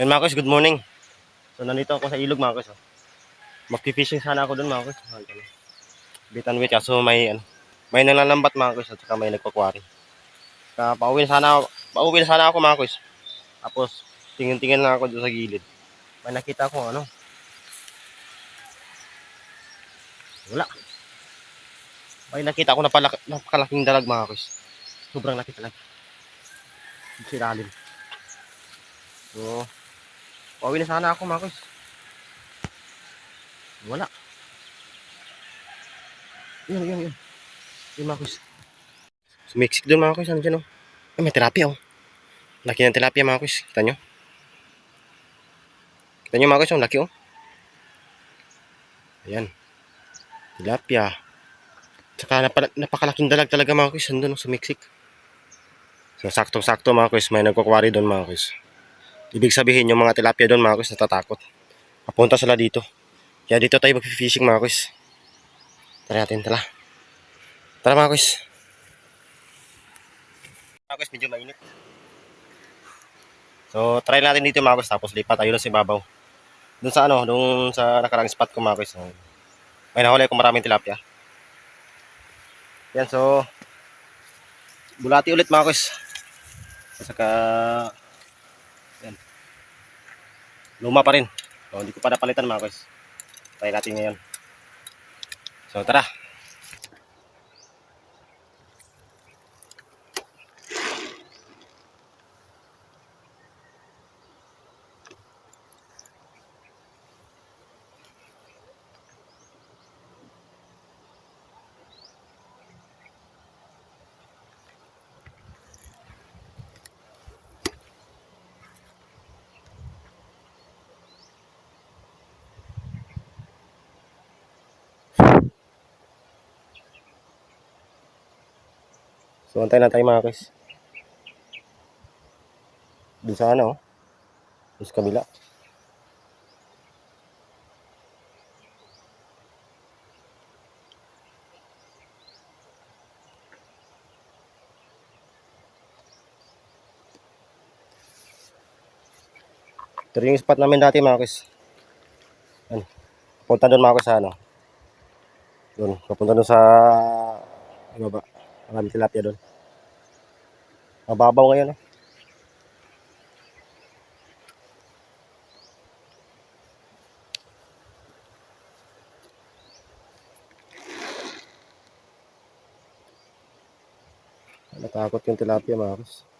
Yan mga kuys, good morning. So nandito ako sa ilog mga kuys. Oh. Magpi-fishing sana ako doon mga. Ah, ito na. Bitan wait kaso may ano, may nalalambat mga kuys at saka may nagkukwari. Kaya pauwi na sana pauwi na sana ako mga kuys. Tapos tingin-tingin lang ako doon sa gilid. May nakita ko ano. Wala. May nakita ko na pala, napakalaking dalag mga kuys. Sobrang laki talaga. Sa ilalim. So, Pauwi na sana ako, Marcos. Wala. Yun, yun, yun. Yun, Marcos. Sumiksik doon, Marcos. Ano dyan, oh? Ay, may tilapia, oh. Laki ng tilapia, Marcos. Kita nyo? Kita nyo, Marcos, oh. Laki, oh. Ayan. Tilapia. Tsaka napa, napakalaking dalag talaga, Marcos. Andun, oh, sumiksik. So, saktong-sakto, Marcos. May nagkukwari doon, Marcos. Ibig sabihin, yung mga tilapia doon, mga kuys, natatakot. Papunta sila dito. Kaya dito tayo mag-fishing, mga kuys. Tara natin, tala. Tara, mga kuys. Mga kuys, medyo mainit. So, try natin dito, mga kuys. Tapos lipat tayo doon sa ibabaw. Doon sa ano, doon sa nakarang spot ko, mga kuys. May nahuli akong maraming tilapia. Yan, so, bulati ulit, mga kuys. Saka, luma pa rin. So, hindi ko pa napalitan mga guys. Try natin ngayon. So, tara. So, antay na tayo mga guys. Doon sa ano, doon sa kabila. Ito yung spot namin dati mga guys. Ano, punta doon mga guys sa ano. Doon, papunta doon sa ibaba. Marami tilapia doon. Mababaw ngayon. Oh. Natakot yung tilapia mga kus.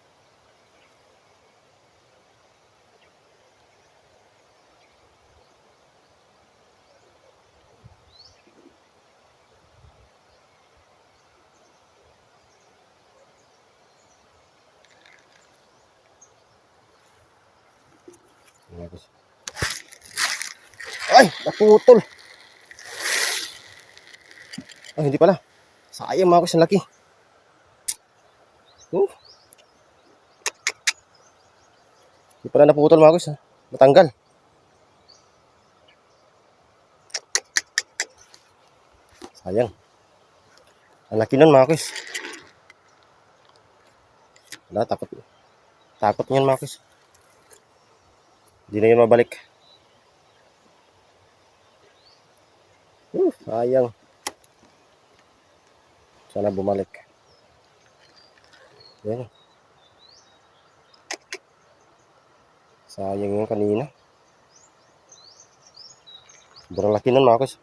Ay! Naputol! Ay, hindi pala. Sayang mga kus, ang laki. Oh. Hindi pala naputol mga kus, ha? Natanggal. Sayang. Ang laki nun mga kus. Wala, takot. Takot niyan mga kus. Hindi na yun mabalik. Uh, sayang. Sana bumalik. Yan. Sayang yung kanina. Sobrang laki nun mga kus.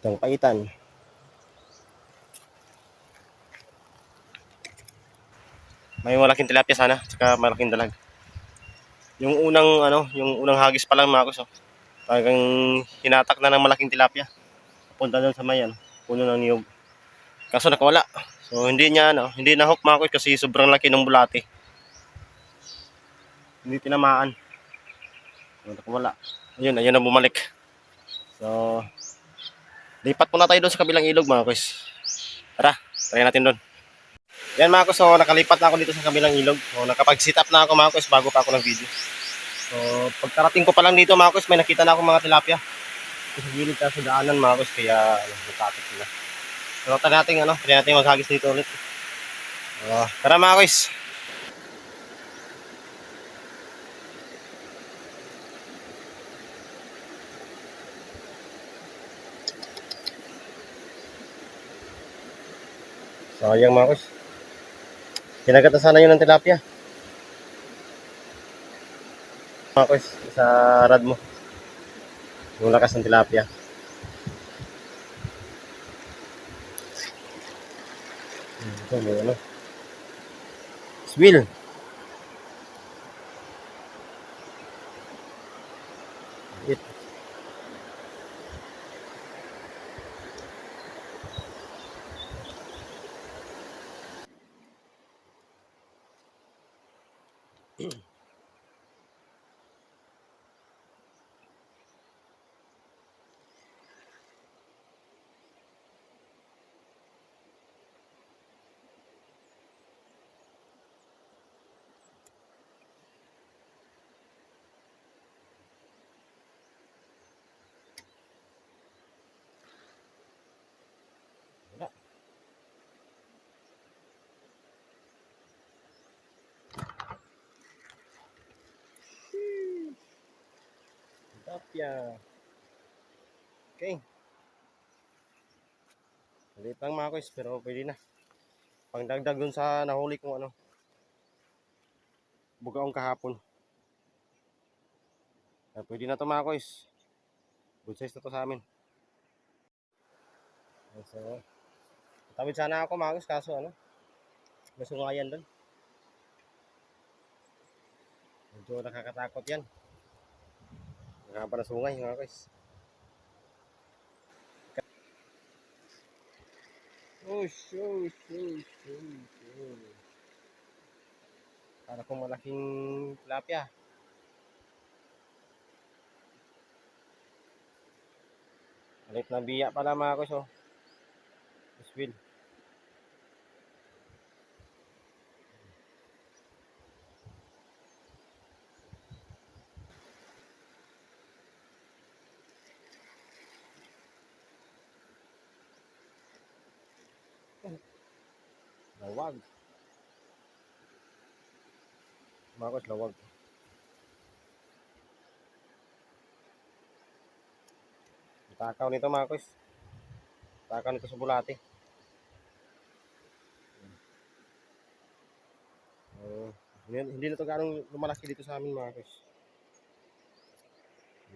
Isang paitan. May malaking tilapia sana, saka malaking dalag. Yung unang ano, yung unang hagis pa lang mga kus, oh. Talagang hinatak na ng malaking tilapia. Punta doon sa mayan, puno ng niyog. Kaso nakawala. So hindi niya ano, hindi na hook mga kasi sobrang laki ng bulate. Hindi tinamaan. Nakawala. Ayun, ayun na bumalik. So lipat muna tayo doon sa kabilang ilog mga kus. Tara, try natin doon. Yan mga kus, so nakalipat na ako dito sa kabilang ilog. So nakapag-sit up na ako mga kus bago pa ako ng video. So pagkarating ko pa lang dito mga kus, may nakita na ako mga tilapia. Kasi sa gilid tayo sa daanan mga kus, kaya ano, natakot sila. Pero tayo natin, ano, try natin maghagis dito ulit. Uh, tara mga kus. Sayang mga kus. Kinagat na sana yun ng tilapia. Mga kus, sa rad mo. Yung lakas ng tilapia. Hmm, Ito, may ano. Swill. Tilapia. Okay. Maliit lang mga kuys, pero pwede na. Pangdagdag dun sa nahuli kong ano. Bugaong kahapon. Kaya pwede na to mga kuys. Good size na to sa amin. So, tawid sana ako mga kuys, kaso ano. May sungayan dun. Medyo nakakatakot yan. Nakapa na sungay mga kuys. Ush, ush, ush, ush, ush. Para kung malaking tilapia. Malit na biya pala mga kuys oh. Iswil. Lawag. Kuys, lawag. Takaw nito kuys. Takaw nito sa bulate. Uh, hindi, hindi na ito ganong lumalaki dito sa amin kuys.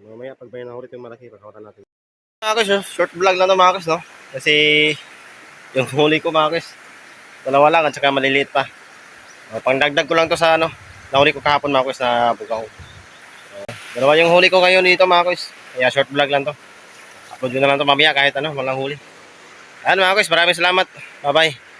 Mamaya pag may nahuli ito yung malaki, pagkawalan natin. Kuys, oh, short vlog lang mga kuys, no? Kasi yung huli ko kuys, dalawa lang at saka maliliit pa. Uh, pangdagdag ko lang to sa ano, nahuli ko kahapon mga kuys na bugaw. Uh, dalawa yung huli ko ngayon dito mga kuys. Kaya short vlog lang to. Upload ko na lang to mamaya kahit ano, walang huli. Ayan mga kuys, maraming salamat. Bye-bye.